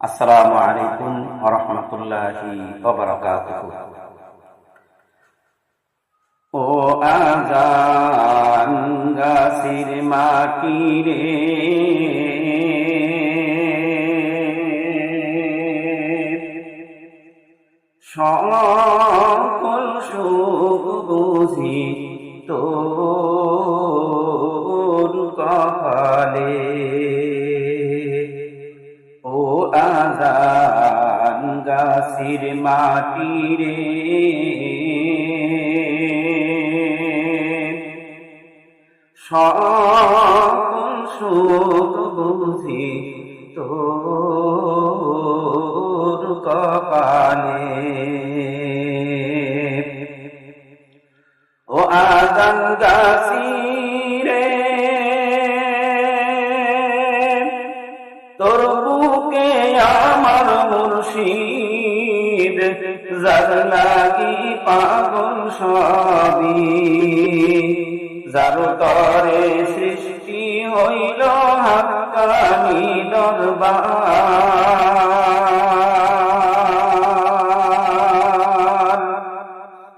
আসসালামু আলাইকুম রহমতুল্লাহি ও আজান গাছির মাটি রে সকল সুখ বুঝি তোর কপালে। গাছির মাটি রে সুখ বুঝি তোর কপালে। ও আজান গাছিরে তোর বুকে আমার মুর্শিদ লাগি পাগল সবই, যার তরে সৃষ্টি হইল হাক্কানি দরবার।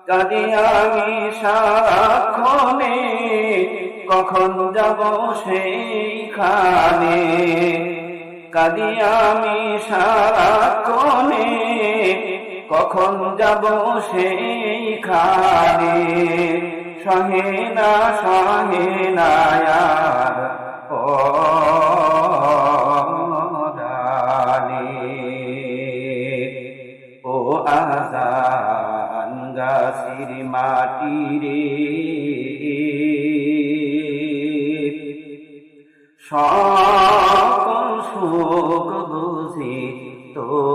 কাজে আমি সারাক্ষণে কখন যাব সেইখানে কাজে আমি সারাক্ষণে কখন যাব সেইখানে সহে না সহে না ও আজান গাছির মাটি রে। সুখ বুঝি তোর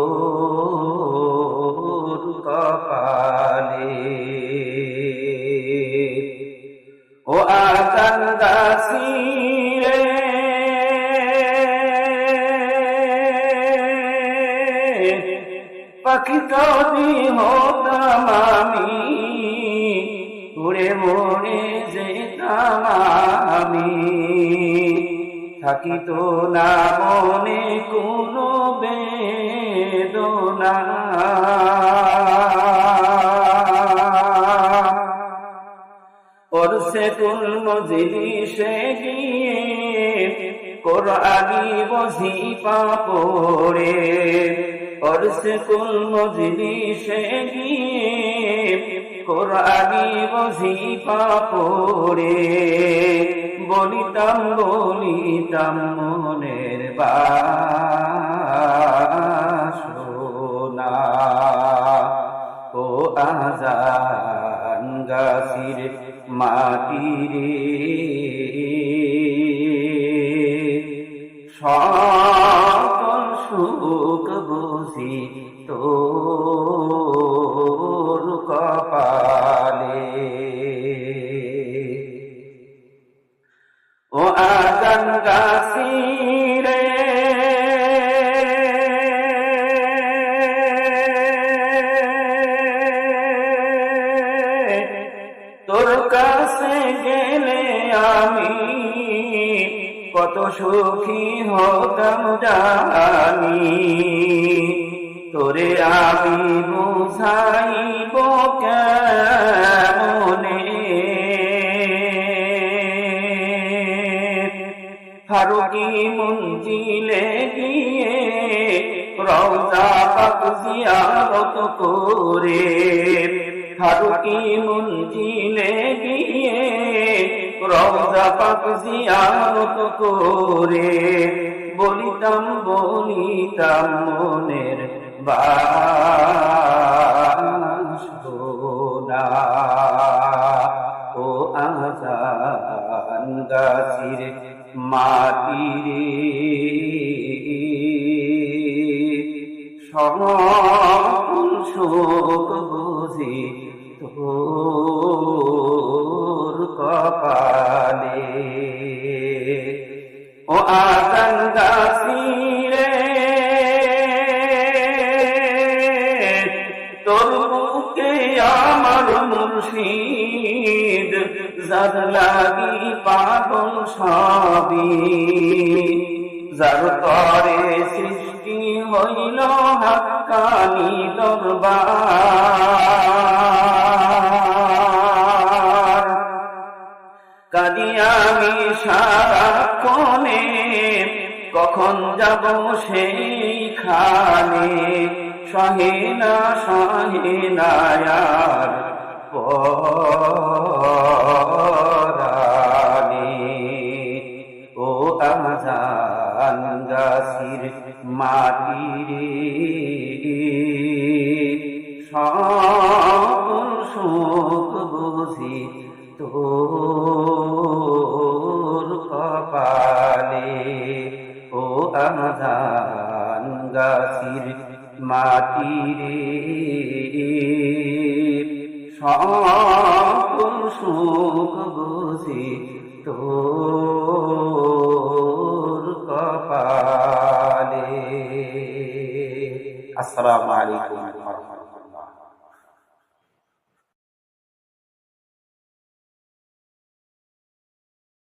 গাছিরে পাখি আমি উড়ে মরে যেতাম আমি। থাকিত না মনে কোনো বেদনা। মজলিসে গিয়ে কোরআনি বজিফা পড়ে। পরশে কুল মজলিসে গিয়ে কোরআনি বজিফা পড়ে। বলিতাম বলিতাম মনের বাসনা আজান গাছির মাটি রে সকল সুখ বুঝি তোর কত সুখী হতাম জানি। তোরে আমি বুঝাইব কেমনে? ফারুকি মঞ্জিলে গিয়ে রওজা পাক জিয়ারত করে ফারুকি মঞ্জিলে গিয়ে রওজা পাক জিয়ারত করে বলিতাম বলিতাম মনের বাসনা ও আজান গাছির মাটি রে শোক বুঝি তোর কপালে। ও আজান গাছিরে তোর বুকে আমার মুর্শিদ যার লাগি পাগল সবই। যার সৃষ্টি হইল হাক্কানি দরবার। কাদি আমি সারা কোনে কখন যাব সেইখানে? সহেনা সহেনায়ার পরানে তোর কপালে ও আজান গাছির মাটিরে। সকল সুখ বুঝি তোর কপালে। আসসালামু আলাইকুম।